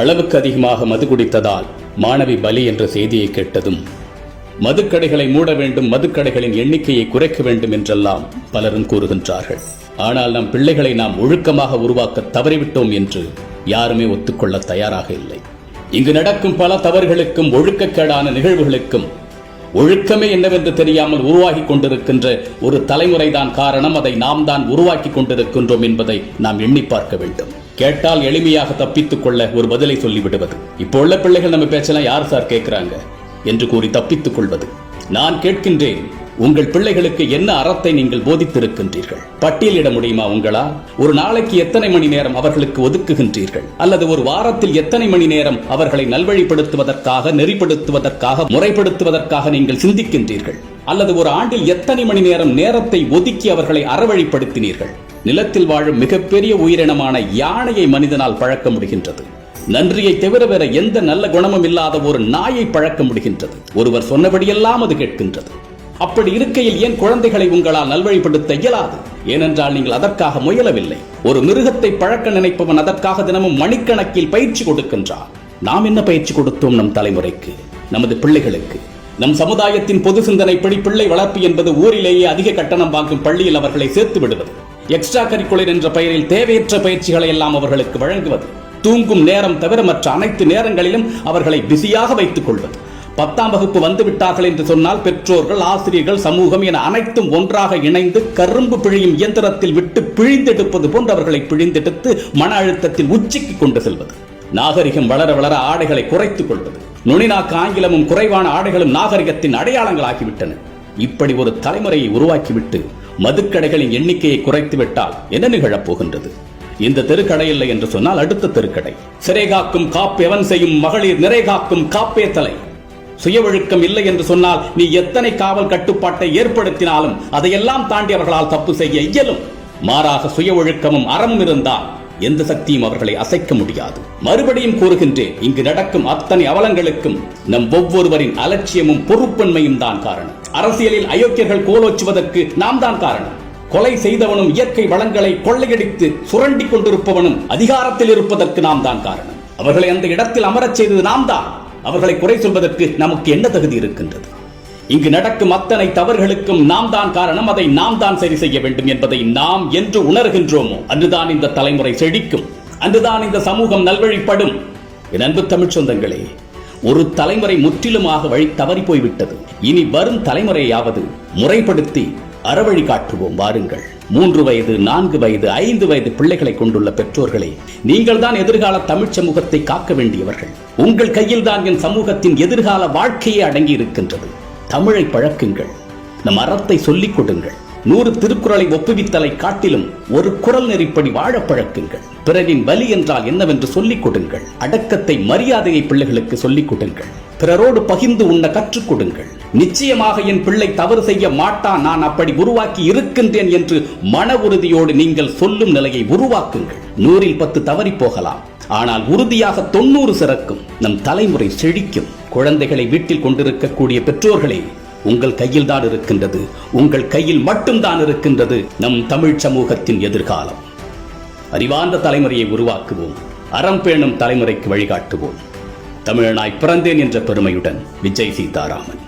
அளவுக்கு அதிகமாக மது குடித்ததால் மாணவி பலி என்ற செய்தியை கேட்டதும் மதுக்கடைகளை மூட வேண்டும் மதுக்கடைகளின் எண்ணிக்கையை குறைக்க வேண்டும் என்றெல்லாம் பலரும் கூறுகின்றார்கள். ஆனால் நம் பிள்ளைகளை நாம் ஒழுக்கமாக உருவாக்க தவறிவிட்டோம் என்று யாருமே ஒத்துக்கொள்ள தயாராக இல்லை. இங்கு நடக்கும் பல தவறுகளுக்கும் ஒழுக்கக்கேடான நிகழ்வுகளுக்கும் ஒழுக்கமே என்னவென்று தெரியாமல் உருவாகி கொண்டிருக்கின்ற ஒரு தலைமுறைதான் காரணம். அதை நாம் தான் உருவாக்கி கொண்டிருக்கின்றோம் என்பதை நாம் எண்ணி பார்க்க வேண்டும். கேட்டால் எளிமையாக தப்பித்துக் கொள்ள ஒரு பதிலை சொல்லிவிடுவது. இப்போ உள்ள பிள்ளைகள் நம்ம பேச்செல்லாம் யார் சார் கேட்கிறாங்க என்று கூறி தப்பித்துக் கொள்வது. நான் கேட்கின்றேன் உங்கள் பிள்ளைகளுக்கு என்ன அறத்தை நீங்கள் போதித்திருக்கின்றீர்கள்? பட்டியலிட முடியுமா உங்களா? ஒரு நாளைக்கு எத்தனை மணி நேரம் அவர்களுக்கு ஒதுக்குகின்றீர்கள்? அல்லது ஒரு வாரத்தில் எத்தனை மணி நேரம் அவர்களை நல்வழிப்படுத்துவதற்காக நெறிப்படுத்துவதற்காக முறைப்படுத்துவதற்காக நீங்கள் சிந்திக்கின்றீர்கள்? அல்லது ஒரு ஆண்டில் எத்தனை மணி நேரம் நேரத்தை ஒதுக்கி அவர்களை அறவழிப்படுத்தினீர்கள்? நிலத்தில் வாழும் மிகப்பெரிய உயிரினமான யானையை மனிதனால் பழக்க முடிகின்றது. நன்றியை தவிர வேற எந்த நல்ல குணமும் இல்லாத ஒரு நாயை பழக்க முடிகின்றது. ஒருவர் சொன்னபடியெல்லாம் அது கேட்கின்றது. அப்படி இருக்கையில் ஏன் குழந்தைகளை உங்களால் நல்வழிப்படுத்த இயலாது? ஏனென்றால் நீங்கள் அதற்காக முயலவில்லை. ஒரு மிருகத்தை பழக்க நினைப்பவன் அதற்காக தினமும் மணிக்கணக்கில் பயிற்சி கொடுக்கின்றான். நாம் என்ன பயிற்சி கொடுத்தோம் நம் தலைமுறைக்கு? நமது பிள்ளைகளுக்கு. நம் சமுதாயத்தின் பொது சிந்தனைப்படி பிள்ளை வளர்ப்பு என்பது ஊரிலேயே அதிக கட்டணம் வாங்கும் பள்ளியில் அவர்களை சேர்த்து விடுவது. எக்ஸ்ட்ரா கரிக்குலர் என்ற பெயரில் தேவையற்ற பயிற்சிகளை எல்லாம் அவர்களுக்கு வழங்குவது தூங்கும் நேரம் தவிர மற்ற அனைத்து நேரங்களிலும் அவர்களை பிஸியாக வைத்துக் கொள்வது. பத்தாம் வகுப்பு வந்துவிட்டார்கள் என்று சொன்னால் பெற்றோர்கள் ஆசிரியர்கள் சமூகம் என அனைத்தும் ஒன்றாக இணைந்து கரும்பு பிழியும் இயந்திரத்தில் விட்டு பிழிந்தெடுப்பது போன்று அவர்களை பிழிந்தெடுத்து மன அழுத்தத்தில் உச்சிக்கு கொண்டு செல்வது. நாகரிகம் வளர வளர ஆடைகளை குறைத்துக் கொள்வது. நுனிநாக்கு ஆங்கிலமும் குறைவான ஆடைகளும் நாகரிகத்தின் அடையாளங்களாகிவிட்டன. இப்படி ஒரு தலைமுறையை உருவாக்கிவிட்டு மதுக்கடைகளின் எண்ணிக்கையை குறைத்து விட்டால் என்ன நிகழப் போகின்றது இந்த தெருக்கடை இல்லை என்று சொன்னால் அடுத்த தெருக்கடை. சிறைகாக்கும் காப்பெவன் செய்யும் மகளிர் நிறைகாக்கும் காப்பே தலை. சுய ஒழுக்கம் இல்லை என்று சொன்னால் நீ எத்தனை காவல் கட்டுப்பாட்டை ஏற்படுத்தினாலும் அதையெல்லாம் தாண்டி அவர்களால் தப்பு செய்ய இயலும். மாறாக சுய ஒழுக்கமும் அறமும் இருந்தால் எந்த சக்தியும் அவர்களை அசைக்க முடியாது. மறுபடியும் கூறுகின்றேன் இங்கு நடக்கும் அத்தனை அவலங்களுக்கும் நம் ஒவ்வொருவரின் அலட்சியமும் பொறுப்பன்மையும் தான் காரணம். அரசியலில் அயோக்கியர்கள் கோலோச்சுவதற்கு நாம் தான் காரணம். கொலை செய்தவனும் இயற்கை வளங்களை கொள்ளையடித்து சுரண்டி கொண்டிருப்பவனும் அதிகாரத்தில் இருப்பதற்கு நாம் தான் காரணம். அவர்களை அந்த இடத்தில் அமரச் செய்தது நாம் தான். அவர்களை குறை சொல்வதற்கு நமக்கு என்ன தகுதி இருக்கின்றது? இங்கு நடக்கும் அத்தனை தவறுகளுக்கும் நாம் தான் காரணம். அதை நாம் தான் சரி செய்ய வேண்டும் என்பதை நாம் என்று உணர்கின்றோமோ? அன்றுதான் இந்த தலைமுறை செழிக்கும். அன்றுதான் இந்த சமூகம் நல்வழிப்படும். என் அன்பு தமிழ் சொந்தங்களே ஒரு தலைமுறை முற்றிலுமாக வழி தவறி போய்விட்டது. இனி வரும் தலைமுறையாவது முறைப்படுத்தி அறவழி காட்டுவோம். வாருங்கள். மூன்று வயது நான்கு வயது ஐந்து வயது பிள்ளைகளை கொண்டுள்ள பெற்றோர்களே நீங்கள் தான் எதிர்கால தமிழ் சமூகத்தை காக்க வேண்டியவர்கள். உங்கள் கையில் தான் என் சமூகத்தின் எதிர்கால வாழ்க்கையே அடங்கி இருக்கின்றது. தமிழை பழக்குங்கள். நம் அறத்தை சொல்லிக் கொடுங்கள். நூறு திருக்குறளை ஒப்புவித்தலை காட்டிலும் ஒரு குரல் நெறிப்படி வாழ பழக்குங்கள். பிறரின் வலி என்றால் என்னவென்று சொல்லிக் கொடுங்கள். அடக்கத்தை மரியாதையை பிள்ளைகளுக்கு சொல்லிக் கொடுங்கள். பிறரோடு பகிர்ந்து உண்ண கற்றுக் கொடுங்கள். நிச்சயமாக என் பிள்ளை தவறு செய்ய மாட்டான் நான் அப்படி உருவாக்கி இருக்கின்றேன் என்று மன உறுதியோடு நீங்கள் சொல்லும் நிலையை உருவாக்குங்கள். நூறில் பத்து தவறி போகலாம். ஆனால் உறுதியாக தொண்ணூறு சிறக்கும். நம் தலைமுறை செழிக்கும். குழந்தைகளை வீட்டில் கொண்டிருக்கக்கூடிய பெற்றோர்களே உங்கள் கையில் தான் இருக்கின்றது. உங்கள் கையில் மட்டும்தான் இருக்கின்றது நம் தமிழ் சமூகத்தின் எதிர்காலம். அறிவார்ந்த தலைமுறையை உருவாக்குவோம். அறம் பேணும் தலைமுறைக்கு வழிகாட்டுவோம். தமிழனாய் பிறந்தேன் என்ற பெருமையுடன் விஜய் சீதாராமன்.